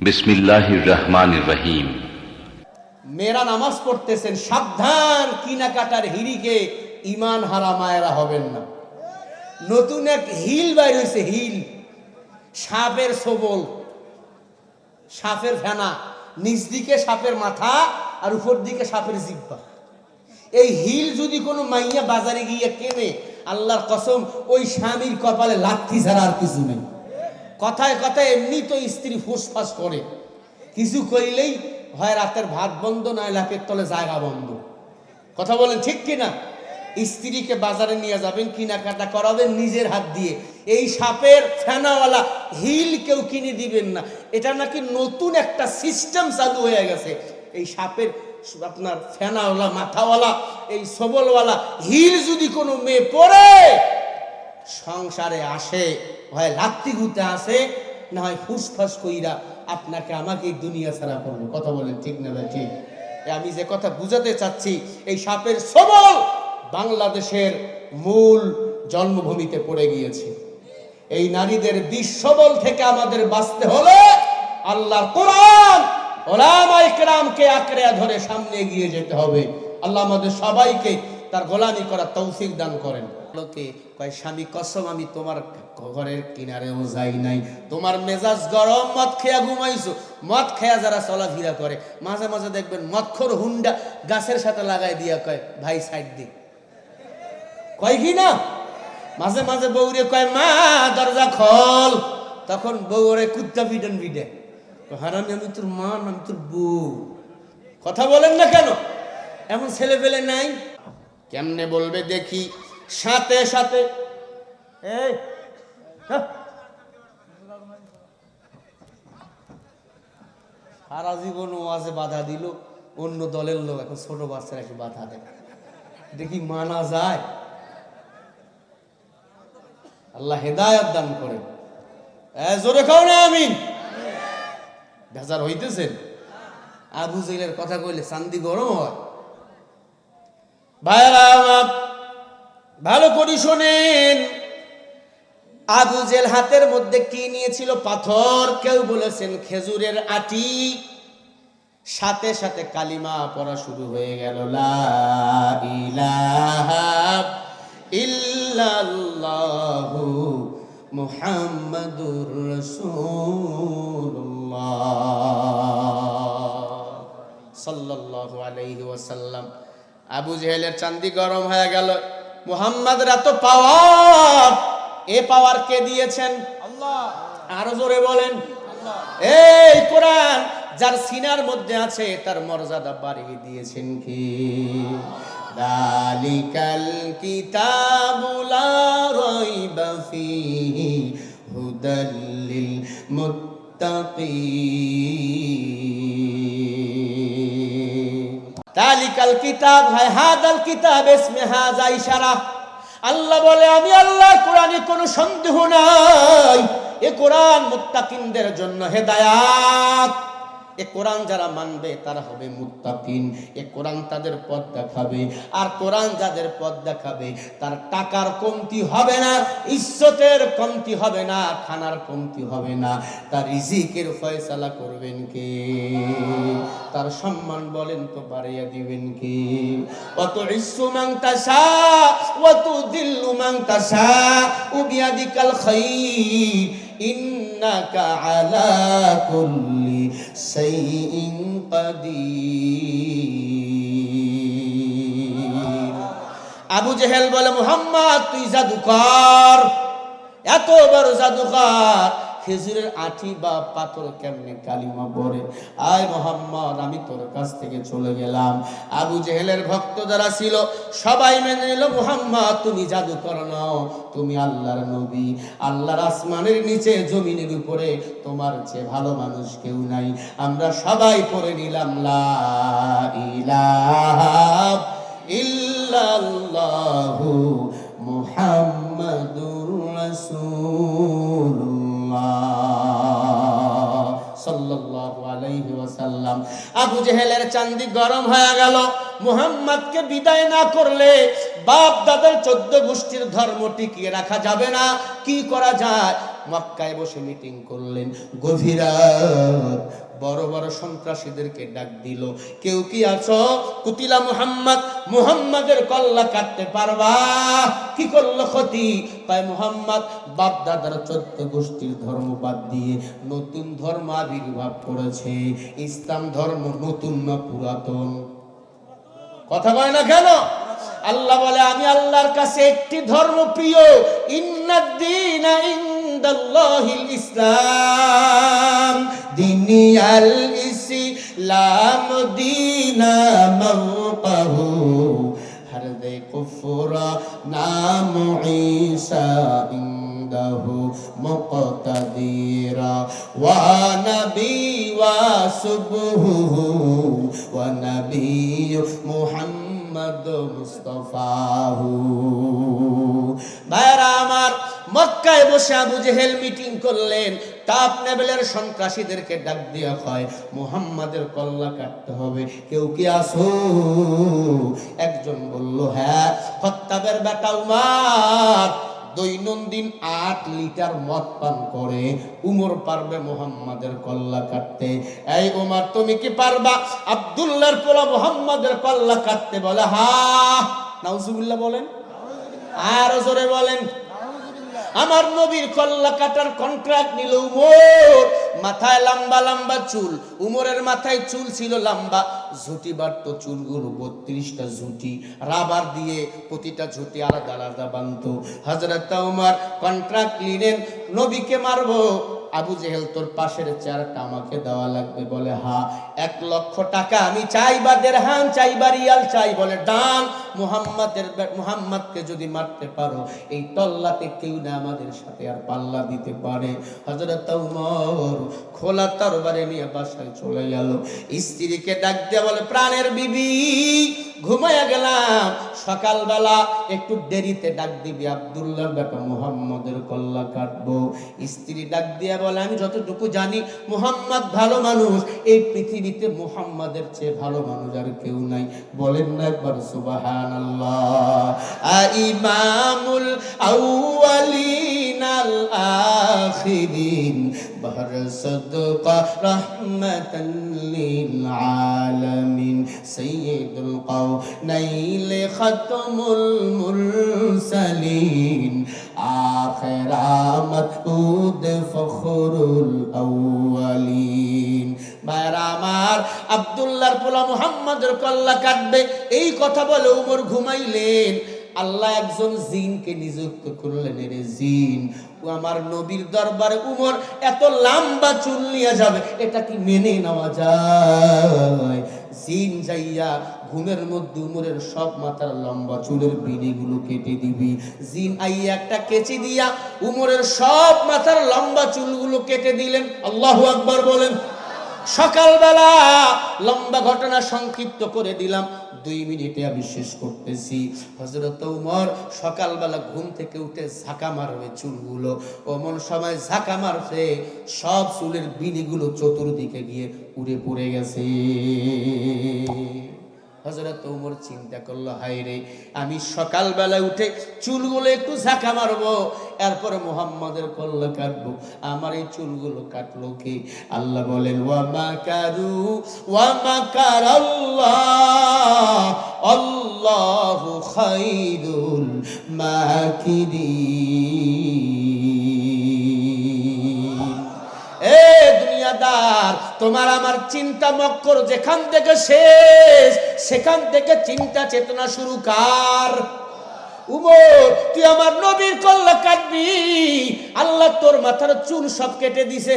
বিসমিল্লাহির রহমানির রহিম। মেয়েরা নামাজ পড়তেছেন, সাবধান কিনাকাটার হিরিকে ইমান হারা মায়েরা হবেন না। নতুন এক হিল বাইর হয়েছে হিল। সাপের সবল, সাপের ফেনা, নিচ দিকে সাপের মাথা আর উপর দিকে সাপের জিব্বা এই হিল যদি কোনো মাইয়া বাজারে গিয়ে কেনে, আল্লাহর কসম, ওই স্বামীর কপালে লাথি ছাড়া আর কিছু নেই। কথায় কথায় এমনি তো স্ত্রী ফুসফাস করে। কিছু কইলেই হয় রাতের ভাত বন্ধ, নয় লাপের তলে জায়গা বন্ধ। কথা বলেন ঠিক কিনা? স্ত্রীকে বাজারে নিয়ে যাবেন, কেনাকাটা করাবেন নিজের হাত দিয়ে। এই সাপের ফেনাওয়ালা হিল কেউ কিনে দিবেন না। এটা নাকি নতুন একটা সিস্টেম চালু হয়ে গেছে। এই সাপের আপনার ফেনাওয়ালা, মাথাওয়ালা, এই সবলওয়ালা হিল যদি কোনো মেয়ে পরে সংসারে আসে। হয় লাত্তি গুতে আসে, না হয় ফুসফাস কইরা আপনাকে আমাকে দুনিয়া ছাড়া করবে। কথা বলেন ঠিক না ভাই, ঠিক? আমি যে কথা বুঝাতে চাচ্ছি, এই সাপের সবল বাংলাদেশের মূল জন্মভূমিতে পড়ে গিয়েছে। এই নারীদের বিশ্ববল থেকে আমাদের বাঁচতে হলে আল্লাহর কোরআন আঁকড়ে ধরে সামনে এগিয়ে যেতে হবে। আল্লাহ আমাদের সবাইকে তার গোলামি করার তৌফিক দান করেন। কয়, স্বামী, কসম, আমি তোমার ঘরের কিনারেও যাই নাই। তোমার মেজাজ গরম, মদ খেয়া ঘুমাইছো। মদ খেয়া যারা চলাফেরা করে, মাঝে মাঝে দেখবেন মদখর হুন্ডা গাছের সাথে লাগাই দিয়া কয়, ভাই, সাইড দি। কয় কি না? মাঝে মাঝে বউরে কয়, মা, দরজা খল। তখন বউরে কুত্তা পিটন পিটে। হারামি, আমি তোর মা, আমি তোর বউ। কথা বলেন না কেন? এমন ছেলে পেলে নাই? কেমনে বলবে দেখি? সাথে সাথে। এই হ্যাঁ। সারা জীবন ওয়াজে বাধা দিল অন্য দলের লোক এখন ছোট বাচ্চারা একটু বাধা দেয়। দেখি মানা যায়। আল্লাহ হেদায়ত দান করে জোরে খাও না আমিন। বেজার হইতেছেন। আবু জেলের কথা কইলে চান্দি গরম হয়। ভাইরা ভালো করে শোনেন। আবু জেল হাতের মধ্যে কি নিয়েছিল পাথর? কেউ বলেছেন খেজুরের আটি। সাথে সাথে কালিমা পড়া শুরু হয়ে গেল। ইল্লাল্লাহু মুহাম্মাদুর রাসূলুল্লাহ। সাল্লাল্লাহু আলাইহি ওয়াসাল্লাম। আবু জেহেলের চান্দি গরম হয়ে গেল। মুহাম্মদ এত পাওয়ার। এ পাওয়ার কে দিয়েছেন? আরও জোরে বলেন। এই কোরআন যার সিনার মধ্যে আছে তার মর্যাদা বাড়িয়ে দিয়েছেন কি? দালিকাল কিতাবুলা রাইবা ফিহি মুত্তাকিন। তালিকাল কিতাব হয়, হাদাল কিতাব, ইসমে হাজা ইশারা। আল্লাহ বলে, আমি আল্লাহ কোরআনে কোনো সন্দেহ নাই। এ কোরআন মুত্তাকিনদের জন্য হেদায়াত। এ কোরআন যারা মানবে, তারা হবে মুত্তাকিন। এ কোরআন তাদের পথ দেখাবে। আর কোরআন যাদের পথ দেখাবে, তার টাকার কমতি হবে না, ইজ্জতের কমতি হবে না, খানার কমতি হবে না। তার রিজিকের ফয়সালা করবেন কে? তার সম্মান বলেন তো বাড়িয়ে দিবেন কে? অত ইসু মাং তাসা অত দিল্লু মাং তাসা উবিয়াদিকাল খাই ইন্নাকা আলা কুল্লি শাইইন قدير. আবু জেহেল বলে মোহাম্মদ তুই জাদুকর। এত বড় জাদুকর। খেজুরের আঠি বা পাথর কেমনে কালিমা পড়ে? আয় মোহাম্মদ, আমি তোর কাছ থেকে চলে গেলাম। আবু জেহেলের ভক্ত যারা ছিল, সবাই মেনে নিল, মোহাম্মদ, তুমি জাদু করো নাও, তুমি আল্লাহর নবী। আল্লাহর আসমানের নিচে, জমিনের উপরে, তোমার চেয়ে ভালো মানুষ কেউ নাই। আমরা সবাই পড়ে নিলাম, লা ইলাহা ইল্লাল্লাহু মুহাম্মাদুর রাসূলুল্লাহ সাল্লাল্লাহু আলাইহি ওয়াসাল্লাম আবু জেহেলের চান্দি গরম হয়ে গেল। মুহাম্মদকে বিদায় না করলে বাপ দাদার চোদ্দ গোষ্ঠীর ধর্ম টিকিয়ে রাখা যাবে না। কি করা যায়? মক্কায় বসে মিটিং করলেন। গভীর বড় বড় সন্ত্রাসীদেরকে ডাক দিল। কেউ কি আছো? কুতিলা মুহাম্মদ, মুহাম্মাদের কল্লা কাটতে পারবা? কি করল ক্ষতি? তাই মুহাম্মদ বাপ দাদার চোদ্দ গোষ্ঠীর ধর্ম বাদ দিয়ে নতুন ধর্ম আবির্ভাব করেছে। ইসলাম ধর্ম নতুন না পুরাতন? কথা কয় না কেন? আল্লাহ বলে, আমি আল্লাহর কাছে একটি ধর্ম প্রিয়। ইসলাম। দিনিয়াল ইসলাম কুফরা নাম নবী ওয়া সুবহু ওয়া নবী মুহাম্মদ মুস্তাফাহু ভাইরা আমার মক্কায় বসে আবু জেহেল মিটিং করলেন টাপ লেভেলের সন্ত্রাসীদেরকে ডাক দেওয়া হয় মুহাম্মাদের কল্লা কাটতে হবে, কেউ কি আসো? একজন বলল হ্যাঁ হত্যাবের বেটা উমার দৈনন্দিন আট লিটার মদ পান করে, উমর পারবে মোহাম্মদের কল্লা কাটতে। এই উমার, তুমি কি পারবা? আবদুল্লার পোলা মোহাম্মদের কল্লা কাটতে বলে, হা, নাউজুবুল্লাহ বলেন। আর জোরে বলেন। আমার নবীর কল্লা কাটার কন্ট্রাক্ট নিল উমর। মাথায় লম্বা লম্বা চুল। উমরের মাথায় চুল ছিল লম্বা। ঝুঁটি বাড়ত চুলগুলো, বত্রিশটা ঝুঁটি। রাবার দিয়ে প্রতিটা ঝুঁটি আলাদা আলাদা বানত হাজরত উমার কন্ট্রাক্ট নিলেন। নবীকে মারবো। আবু জেহেল, তোর পাশের চেয়ারটা আমাকে দেওয়া লাগবে। বলে, হা, এক লক্ষ টাকা আমি চাই বা দেড়হাম চাই বা রিয়াল চাই। বলে, ডান, মুহাম্মাদের মুহাম্মাদকে যদি মারতে পারো, এই তল্লাতে কেউ না আমাদের সাথে আর পাল্লা দিতে পারে। হজরত উমর খোলা তরবারে নিয়ে বাসায় চলে গেল। স্ত্রীকে ডাক দিয়ে বলে, প্রাণের বিবি ঘুমাইয়া গেলাম। সকালবেলা একটু দেরিতে ডাক দিবি আব্দুল্লাহ বেটা মুহাম্মদের কল্লা কাটবো। স্ত্রী ডাক দিয়া বলে, আমি যতটুকু জানি, মুহাম্মদ ভালো মানুষ। এই পৃথিবীতে মুহাম্মাদের চেয়ে ভালো মানুষ আর কেউ নাই। বলেন না একবার সুবাহান ইমামুল আউয়ালিন আল আখিরিন। সদকা রহমাতান লিল আলামিন সাইয়্যিদুল কাউনাইল খাতমুল মুরসালিন আখির আমদ ফখরুল আউয়ালিন ভাইরা আমার, আব্দুল্লাহর পোলা মুহাম্মদের কল্লা কাটবে। এই কথা বলে উমর ঘুমাইলেন। আল্লাহ একজন জিনকে নিযুক্ত করলেন রে জিন। আমার নবীর দরবারে উমর এত লম্বা চুল নিয়ে যাবে, এটা কি মেনে নেওয়া যায়? জিন যাইয়া ঘুমের মধ্যে উমরের সব মাথার লম্বা চুলের বিড়িগুলো কেটে দিবি। জিন আইয়া একটা কেচি দিয়া উমরের সব মাথার লম্বা চুলগুলো কেটে দিলেন। আল্লাহ আকবার বলেন। সকালবেলা লম্বা ঘটনা সংক্ষিপ্ত করে দিলাম। দুই মিনিটে আমি শেষ করতেছি। হজরত উমর সকালবেলা ঘুম থেকে উঠে ঝাঁকা মারবে চুলগুলো। অমন সময় ঝাঁকা মারছে। সব চুলের বিনিগুলো চতুর্দিকে গিয়ে উড়ে পড়ে গেছে। হজরত উমর চিন্তা করল হাই রে আমি সকালবেলা উঠে চুলগুলো একটু ঝাঁকা মারবো। এরপরে মোহাম্মদের কল্ল কাটবো। আমার এই চুলগুলো কাটলো কে? আল্লাহ বলেন ওয়ামা কারু ওয়ামা কার আল্লাহ আল্লাহু খাইরুল মাকিরিন এ তোমার আমার চিন্তা মক্কর যেখান থেকে শেষ, সেখান থেকে চিন্তা চেতনা শুরু কার? উমর, তুই আমার নবীর কল্লা কাটবি। আল্লাহ তোর মাথার চুল সব কেটে দিছে।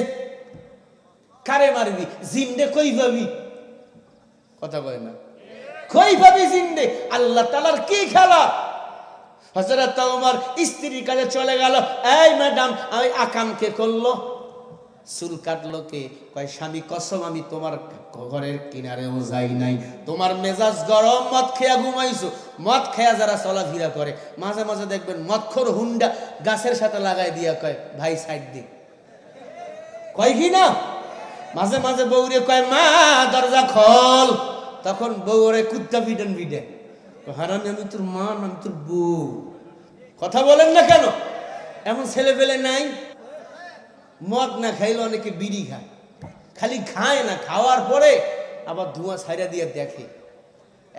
কারে মারবি? জিন্দে কই পাবি? কথা কয় না। কই পাবি জিন্দে? আল্লাহ তালার কি খেলা? হজরত উমর স্ত্রীর কাছে চলে গেল, এই ম্যাডাম, আমি আকামকে করল। চুল কাটলো কে? কয়, স্বামী, কসম আমি তোমার ঘরের কিনারেও যাই নাই। তোমার মেজাজ গরম, মদ খেয়া ঘুমাইছো। মদ খেয়া যারা চলাফেরা করে, মাঝে মাঝে দেখবেন মদখর হুন্ডা গাছের সাথে লাগাই দিয়া কয়, ভাই, সাইড দি কয় কি না? মাঝে মাঝে বউরে কয়, মা, দরজা খল। তখন বউরে কুত্তা পিটেন পিটে। হারামি, আমি তোর মা আমি তোর বউ। কথা বলেন না কেন? এমন ছেলে পেলে নাই? মদ না খাইলে অনেকে বিড়ি খায়। খালি খায় না, খাওয়ার পরে আবার ধোঁয়া ছাইরা দিয়ে দেখে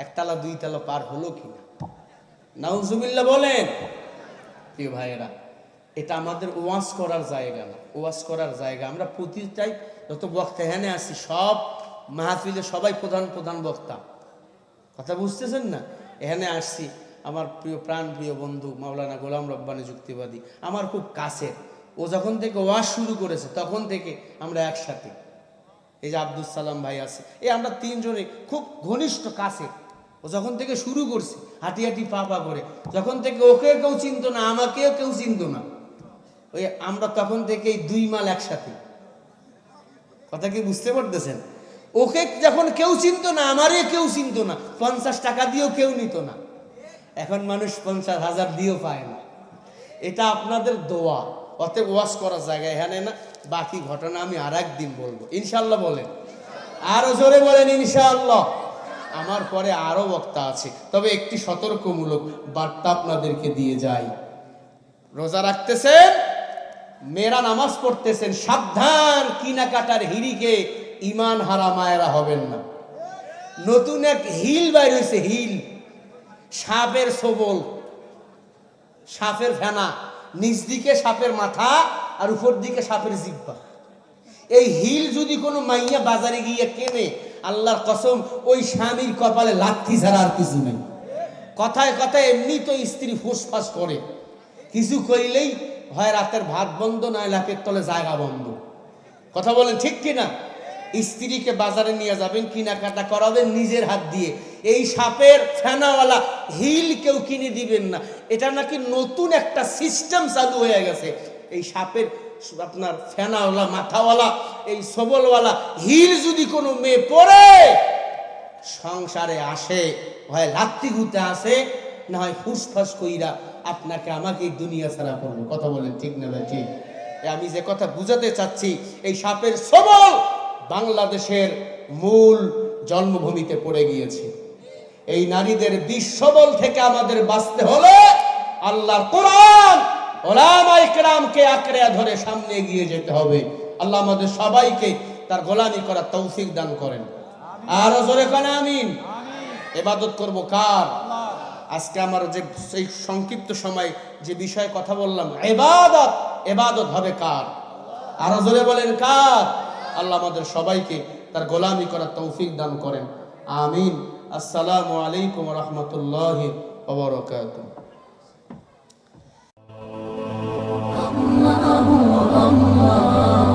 একতলা, দুইতলা পার হলো কিনা। নাউজুবিল্লা বলেন, প্রিয় ভাইয়েরা, এটা আমাদের ওয়াজ করার জায়গা না, ওয়াজ করার জায়গা। আমরা প্রতিটাই যত বক্তা এখানে আসি সব মাহফিলে সবাই প্রধান প্রধান বক্তা। কথা বুঝতেছেন না? এখানে আসছি, আমার প্রিয় প্রাণ, প্রিয় বন্ধু মাওলানা গোলাম রব্বানি যুক্তিবাদী, আমার খুব কাছের। ও যখন থেকে ওয়াজ শুরু করেছে, তখন থেকে আমরা একসাথে। এই যে আব্দুল সালাম ভাই আছে, এই আমরা তিনজনে খুব ঘনিষ্ঠ কাছে ও যখন থেকে শুরু করছে, হাঁটি হাঁটি পা পা করে, যখন থেকে ওকে কেউ চিনতো না, আমাকেও কেউ চিনতো না, ওই আমরা তখন থেকেই দুই মাল একসাথে। কথা কি বুঝতে পারতেছেন? ওকে যখন কেউ চিনতো না, আমারে কেউ চিনতো না, পঞ্চাশ টাকা দিয়েও কেউ নিত না। এখন মানুষ পঞ্চাশ হাজার দিয়েও পায় না। এটা আপনাদের দোয়া, অতএব ওয়াশ করার জায়গা এখানে না। বাকি ঘটনা আমি আর একদিন বলব। ইনশাল্লাহ বলেন। আরও জোরে বলেন, ইনশাআল্লাহ। আমার পরে আরও বক্তা আছে। তবে একটি সতর্কমূলক বার্তা আপনাদেরকে দিয়ে যাই। রোজা রাখতেছেন, মেয়েরা নামাজ পড়তেছেন, সাবধান কিনাকাটার হিরিকে ইমান হারা মায়েরা হবেন না। নতুন এক হিল বাইর হয়েছে হিল। সাপের সবল, সাপের ফেনা। নিচ দিকে সাপের মাথা আর উপর দিকে সাপের জিব্বা। এই হিল যদি কোনো মাইয়া বাজারে গিয়ে কেনে, আল্লাহর কসম, ওই স্বামীর কপালে লাথি ছাড়া আর কিছু নেই। কথায় কথায় এমনি তো স্ত্রী ফুসফাস করে। কিছু কইলেই হয় রাতের ভাত বন্ধ, নয় লাপের তলে জায়গা বন্ধ। কথা বলেন ঠিক কিনা স্ত্রীকে বাজারে নিয়ে যাবেন, কেনাকাটা করাবেন নিজের হাত দিয়ে। এই সাপের ফেনাওয়ালা হিল কেউ কিনে দিবেন না। এটা নাকি নতুন একটা সিস্টেম চালু হয়ে গেছে। এই সাপের আপনার ফেনাওয়ালা, মাথাওয়ালা, এই সবলওয়ালা হিল যদি কোনো মেয়ে পড়ে, সংসারে আসে হয় লাত্তি গুতে আসে, না হয় ফুসফাস কইরা আপনাকে আমাকে দুনিয়া ছাড়া করব। কথা বলেন ঠিক না ভাই? ঠিক। আমি যে কথা বুঝাতে চাচ্ছি, এই সাপের সবল বাংলাদেশের মূল জন্মভূমিতে পড়ে গিয়েছে। এই নারীদের বিষ সবল থেকে আমাদের বাঁচতে হলে আল্লাহর কোরআন ওলামাই কেরামকে আঁকড়ে ধরে সামনে এগিয়ে যেতে হবে। আল্লাহ আমাদের সবাইকে তার গোলামি করার তৌফিক দান করেন। আরও জোরে কানে আমিন। এবাদত করব কার? আজকে আমার যে সেই সংক্ষিপ্ত সময় যে বিষয়ে কথা বললাম এবাদত এবাদত হবে কার? আরও জোরে বলেন কার? আল্লাহ আমাদের সবাইকে তার গোলামি করার তৌফিক দান করেন। আমিন। আসসালামু আলাইকুম রহমতুল্লাহ ওবরকাতুহ Allah